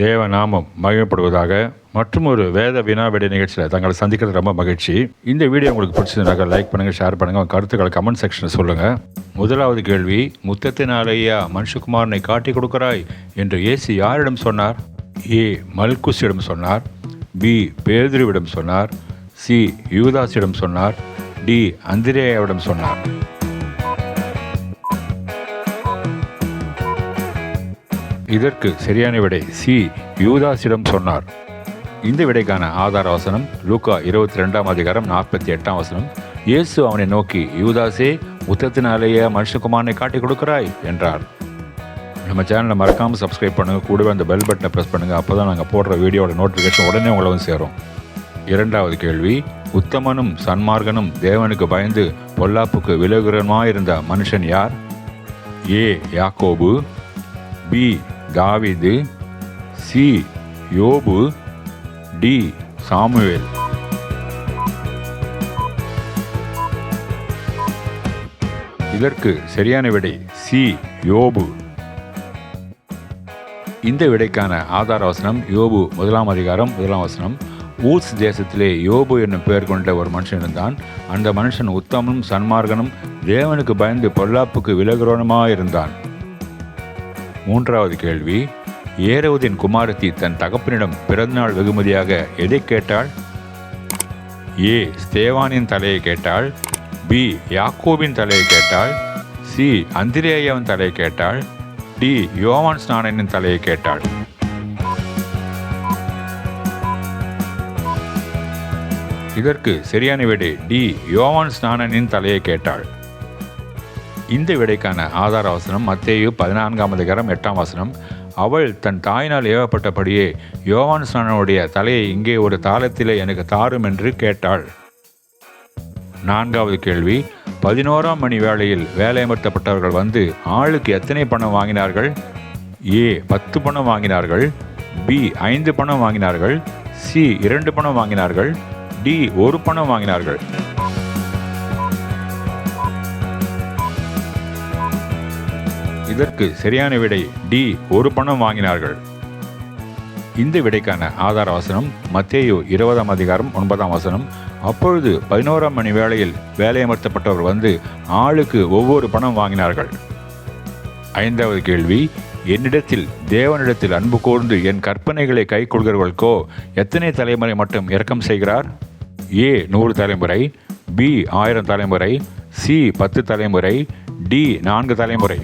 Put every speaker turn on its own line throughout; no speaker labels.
தேவ நாமம் மகிமைப்படுவதாக மற்றும் ஒரு வேத வினாவிடை நிகழ்ச்சியில் தங்களை சந்திக்கிறது ரொம்ப மகிழ்ச்சி. இந்த வீடியோ உங்களுக்கு பிடிச்சிருந்தாக்க லைக் பண்ணுங்கள் ஷேர் பண்ணுங்கள் உங்கள் கருத்துக்களை கமெண்ட் செக்ஷனில் சொல்லுங்கள் முதலாவது கேள்வி முத்தத்தினாலேயா மனுஷகுமாரனை காட்டி கொடுக்கிறாய்? என்று ஏசி யாரிடம் சொன்னார்? ஏ மல்குஸிடம் சொன்னார். பி பேதுருவிடம் சொன்னார். சி யூதாஸிடம் சொன்னார். டி அந்திரேயாவிடம் சொன்னார். இதற்கு சரியான விடை சி. யூதாஸிடம் சொன்னார். இந்த விடைக்கான ஆதார வசனம் லூக்கா இருபத்தி ரெண்டாம் அதிகாரம் நாற்பத்தி எட்டாம் வசனம். இயேசு அவனை நோக்கி யூதாஸே முத்தத்தினாலேயே மனுஷகுமாரனை காட்டி கொடுக்கிறாய் என்றார். நம்ம சேனலை மறக்காமல் சப்ஸ்கிரைப் பண்ணுங்கள் கூடவே அந்த பெல் பட்டனை ப்ரெஸ் பண்ணுங்கள் அப்போ தான் நாங்கள் போடுற வீடியோட நோட்டிஃபிகேஷன் உடனே உங்களை வந்து சேரும். இரண்டாவது கேள்வி உத்தமனும் சன்மார்கனும் தேவனுக்கு பயந்து பொல்லாப்புக்கு விலகுறமாயிருந்த மனுஷன் யார்? ஏ. யாக்கோபு பி. தாவிது சி யோபு டி சாமுவேல். இதற்கு சரியான விடை சி யோபு. இந்த விடைக்கான ஆதார வசனம் யோபு முதலாம் அதிகாரம் முதலாம் வசனம். ஊஸ் தேசத்திலே யோபு என்னும் பெயர் கொண்ட ஒரு மனுஷன் இருந்தான். அந்த மனுஷன் உத்தமனும் சன்மார்கனும் தேவனுக்கு பயந்து பொல்லாப்புக்கு விலகுறவனுமாயிருந்தான். மூன்றாவது கேள்வி ஏரவுதின் குமாரத்தி தன் தகப்பனிடம் பிறந்தநாள் வெகுமதியாக எதை கேட்டாள்? ஏ ஸ்தேவானின் தலையை கேட்டாள். பி யாக்கோபின் தலையை கேட்டாள். சி அந்திரேயாவின் தலையை கேட்டாள். டி யோவான் ஸ்நானனின் தலையை கேட்டாள். இதற்கு சரியான விடை டி யோவான் ஸ்நானனின் தலையை கேட்டாள். இந்த விடைக்கான ஆதார வசனம் மத்தேயு பதினான்காம் அதிகாரம் எட்டாம் வசனம். அவள் தன் தாயினால் ஏவப்பட்டபடியே யோவான் ஸ்நானனுடைய தலையை இங்கே ஒரு தாளத்திலே எனக்கு தாரும் என்று கேட்டாள். நான்காவது கேள்வி பதினோராம் மணி வேளையில் வேலையமர்த்தப்பட்டவர்கள் வந்து ஆளுக்கு எத்தனை பணம் வாங்கினார்கள்? ஏ பத்து பணம் வாங்கினார்கள். பி ஐந்து பணம் வாங்கினார்கள். சி இரண்டு பணம் வாங்கினார்கள். டி ஒரு பணம் வாங்கினார்கள். இதற்கு சரியான விடை டி ஒரு பணம் வாங்கினார்கள். இந்த விடைக்கான ஆதார வசனம் மத்தேயு இருபதாம் அதிகாரம் ஒன்பதாம் வசனம். அப்பொழுது பதினோராம் மணி வேளையில் வேலையமர்த்தப்பட்டவர் வந்து ஆளுக்கு ஒவ்வொரு பணம் வாங்கினார்கள். ஐந்தாவது கேள்வி என்னிடத்தில் தேவனிடத்தில் அன்பு கூர்ந்து என் கற்பனைகளை கை கொள்கிறவர்களுக்கோ எத்தனை தலைமுறை மட்டும் இறக்கம் செய்கிறார்? ஏ நூறு தலைமுறை பி ஆயிரம் தலைமுறை சி பத்து தலைமுறை டி நான்கு தலைமுறை.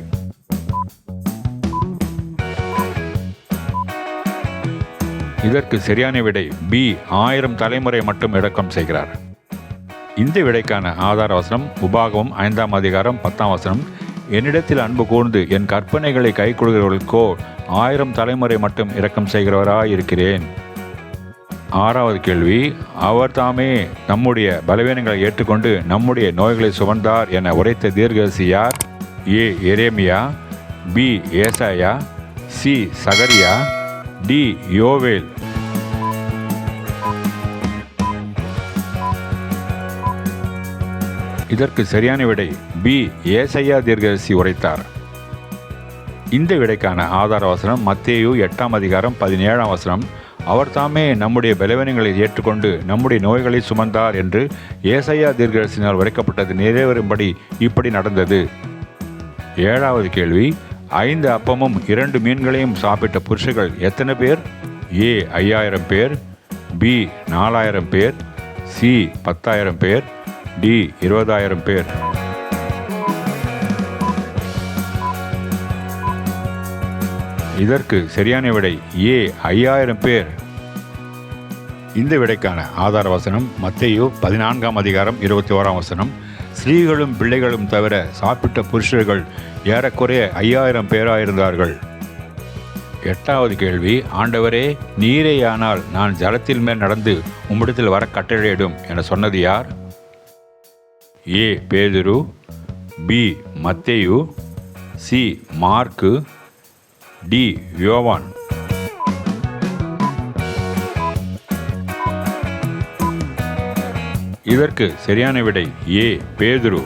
இதற்கு சரியான விடை பி ஆயிரம் தலைமுறை மட்டும் இடக்கம் செய்கிறார். இந்த விடைக்கான ஆதார வசனம் உபாகமும் ஐந்தாம் அதிகாரம் பத்தாம் வசனம் என்னிடத்தில் அன்பு கூர்ந்து என் கற்பனைகளை கை கொள்கிறவர்களுக்கோ ஆயிரம் தலைமுறை மட்டும் இரக்கம் செய்கிறவராய் இருக்கிறேன் ஆறாவது கேள்வி அவர் தாமே நம்முடைய பலவீனங்களை ஏற்றுக்கொண்டு நம்முடைய நோய்களை சுமந்தார் என உரைத்த தீர்க்கதரிசி யார்? ஏ எரேமியா பி ஏசாயா சி சகரியா டி யோவேல். இதற்கு சரியான விடை பி. ஏசையா தீர்க்கதரிசி உரைத்தார். இந்த விடைக்கான ஆதார வசனம் மத்தேயு எட்டாம் அதிகாரம் பதினேழாம் வசனம். அவர் தாமே நம்முடைய பலவீனங்களை ஏற்றுக்கொண்டு நம்முடைய நோய்களை சுமந்தார் என்று ஏசையா தீர்க்கதரிசினால் உரைக்கப்பட்டது நிறைவேறும்படி இப்படி நடந்தது. ஏழாவது கேள்வி ஐந்து அப்பமும் இரண்டு மீன்களையும் சாப்பிட்ட புருஷர்கள் எத்தனை பேர்? ஏ ஐயாயிரம் பேர் பி நாலாயிரம் பேர் சி பத்தாயிரம் பேர் டி இருபதாயிரம் பேர். இதற்கு சரியான விடை ஏ ஐயாயிரம் பேர். இந்த விடைக்கான ஆதார வசனம் மத்தையோ பதினான்காம் அதிகாரம் இருபத்தி ஓராம் வசனம். ஸ்திரீகளும் பிள்ளைகளும் தவிர சாப்பிட்ட புருஷர்கள் ஏறக்குறைய ஐயாயிரம் பேராயிருந்தார்கள். எட்டாவது கேள்வி ஆண்டவரே நீரேயானால் நான் ஜலத்தில் மேல் நடந்து உம்மிடத்தில் வர கட்டளையிடும் என சொன்னது யார்? ஏ. பேதுரு பி. மத்தேயு சி. Mark D. யோவான். இதற்கு சரியான விடை ஏ பேதுரு.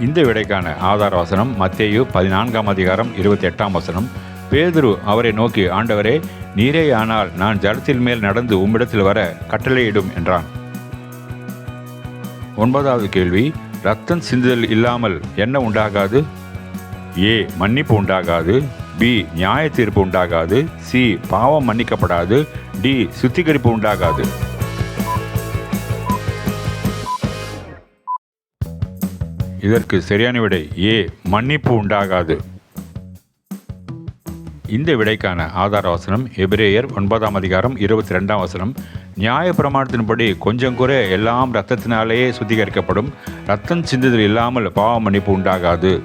இந்த விடைக்கான ஆதார வசனம் மத்தேயு பதினான்காம் அதிகாரம் இருபத்தி எட்டாம் வசனம். பேதுரு அவரை நோக்கி ஆண்டவரே நீரே ஆனால் நான் ஜலத்தின் மேல் நடந்து உம்மிடத்தில் வர கட்டளையிடும் என்றான். ஒன்பதாவது கேள்வி ரத்தம் சிந்துதல் இல்லாமல் என்ன உண்டாகாது? ஏ மன்னிப்பு உண்டாகாது. பி நியாய தீர்ப்பு உண்டாகாது. சி பாவம் மன்னிக்கப்படாது. டி சுத்திகரிப்பு உண்டாகாது. இதற்கு சரியான விடை ஏ. மன்னிப்பு உண்டாகாது. இந்த விடைக்கான ஆதார வசனம் எபிரேயர் ஒன்பதாம் அதிகாரம் இருபத்தி ரெண்டாம் வசனம். நியாய பிரமாணத்தின்படி கொஞ்சம் குறை எல்லாம் இரத்தத்தினாலேயே சுத்திகரிக்கப்படும். ரத்தம் சிந்துதல் இல்லாமல் பாவ மன்னிப்பு உண்டாகாது.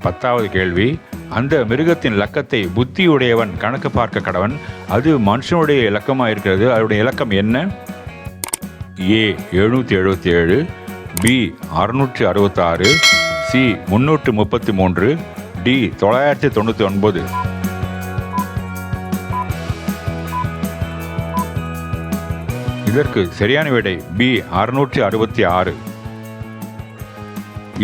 பத்தாவது கேள்வி. அந்த மிருகத்தின் லக்கத்தை புத்தியுடையவன் கணக்கு பார்க்க கடவன். அது மனுஷனுடைய இலக்கமாக இருக்கிறது அதனுடைய இலக்கம் என்ன? ஏ. எழுநூற்றி எழுபத்தி ஏழு. பி அறுநூற்றி அறுபத்தாறு சி முன்னூற்று முப்பத்தி மூன்று டி தொள்ளாயிரத்தி தொண்ணூற்றி ஒன்பது. இதற்கு சரியான விடை பி அறுநூற்றி அறுபத்தி ஆறு.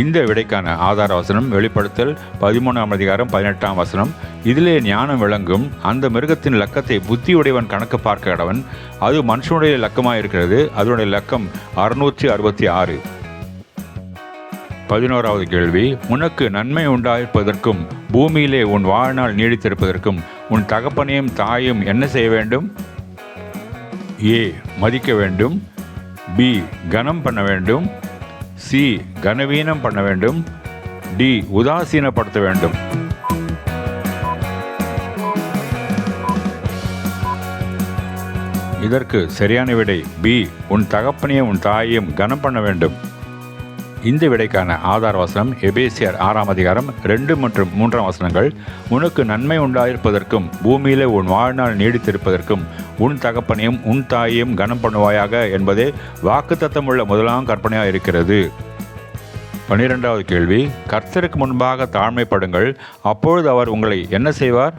இந்த விடைக்கான ஆதார வசனம் வெளிப்படுத்தல் பதிமூணாம் அதிகாரம் பதினெட்டாம் வசனம். இதிலே ஞானம் விளங்கும் அந்த மிருகத்தின் லக்கத்தை புத்தியுடையவன் கணக்கு பார்க்க கடவன். அது மனுஷனுடைய லக்கமாக இருக்கிறது அதனுடைய லக்கம் அறுநூற்றி அறுபத்தி ஆறு. பதினோராவது கேள்வி உனக்கு நன்மை உண்டாயிருப்பதற்கும் பூமியிலே உன் வாழ்நாள் நீடித்திருப்பதற்கும் உன் தகப்பனையும் தாயும் என்ன செய்ய வேண்டும்? ஏ மதிக்க வேண்டும். பி கனம் பண்ண வேண்டும். சி கனவீனம் பண்ண வேண்டும். டி உதாசீனப்படுத்த வேண்டும். இதற்கு சரியான விடை பி உன் தகப்பனையும் உன் தாயையும் கனம் பண்ண வேண்டும். இந்த விடைக்கான ஆதார வசனம் எபேசியர் ஆறாம் அதிகாரம் ரெண்டு மற்றும் மூன்றாம் வசனங்கள் உனக்கு நன்மை உண்டாயிருப்பதற்கும் பூமியிலே உன் வாழ்நாள் நீடித்திருப்பதற்கும் உன் தகப்பனையும் உன் தாயையும் கனம் பண்ணுவாயாக என்பதே வாக்குத்தத்தமுள்ள முதலாம் கற்பனையாக இருக்கிறது. பன்னிரெண்டாவது கேள்வி கர்த்தருக்கு முன்பாக தாழ்மைப்படுங்கள் அப்பொழுது அவர் உங்களை என்ன செய்வார்?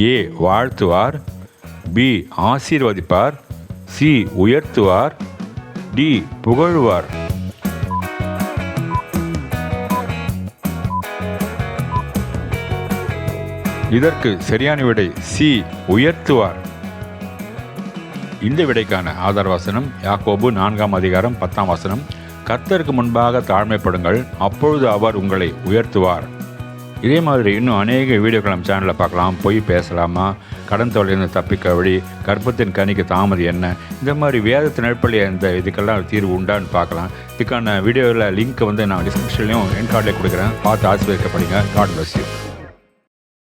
ஏ வாழ்த்துவார் பி ஆசீர்வதிப்பார் சி உயர்த்துவார் டி புகழ்வார். இதற்கு சரியான விடை சி உயர்த்துவார். இந்த விடைக்கான ஆதார் வசனம் யாக்கோபு நான்காம் அதிகாரம் பத்தாம் வசனம். கர்த்தருக்கு முன்பாக தாழ்மைப்படுங்கள் அப்பொழுது அவர் உங்களை உயர்த்துவார். இதே மாதிரி இன்னும் அநேக வீடியோக்கள் நம்ம சேனலில் பார்க்கலாம் பொய் பேசலாமா கடன் தொழிலிருந்து தப்பிக்க வழி கர்ப்பத்தின் கனிக்கு தாமதி என்ன இந்த மாதிரி வேதத்தின் அடிப்படையில் இந்த இதுக்கெல்லாம் தீர்வு உண்டான்னு பார்க்கலாம். இதுக்கான வீடியோவில் லிங்க் வந்து நான் டிஸ்கிரிப்ஷன்லையும் என் கார்டில் கொடுக்குறேன் பார்த்து ஆசீர்வதிக்கப்படுங்க. God bless you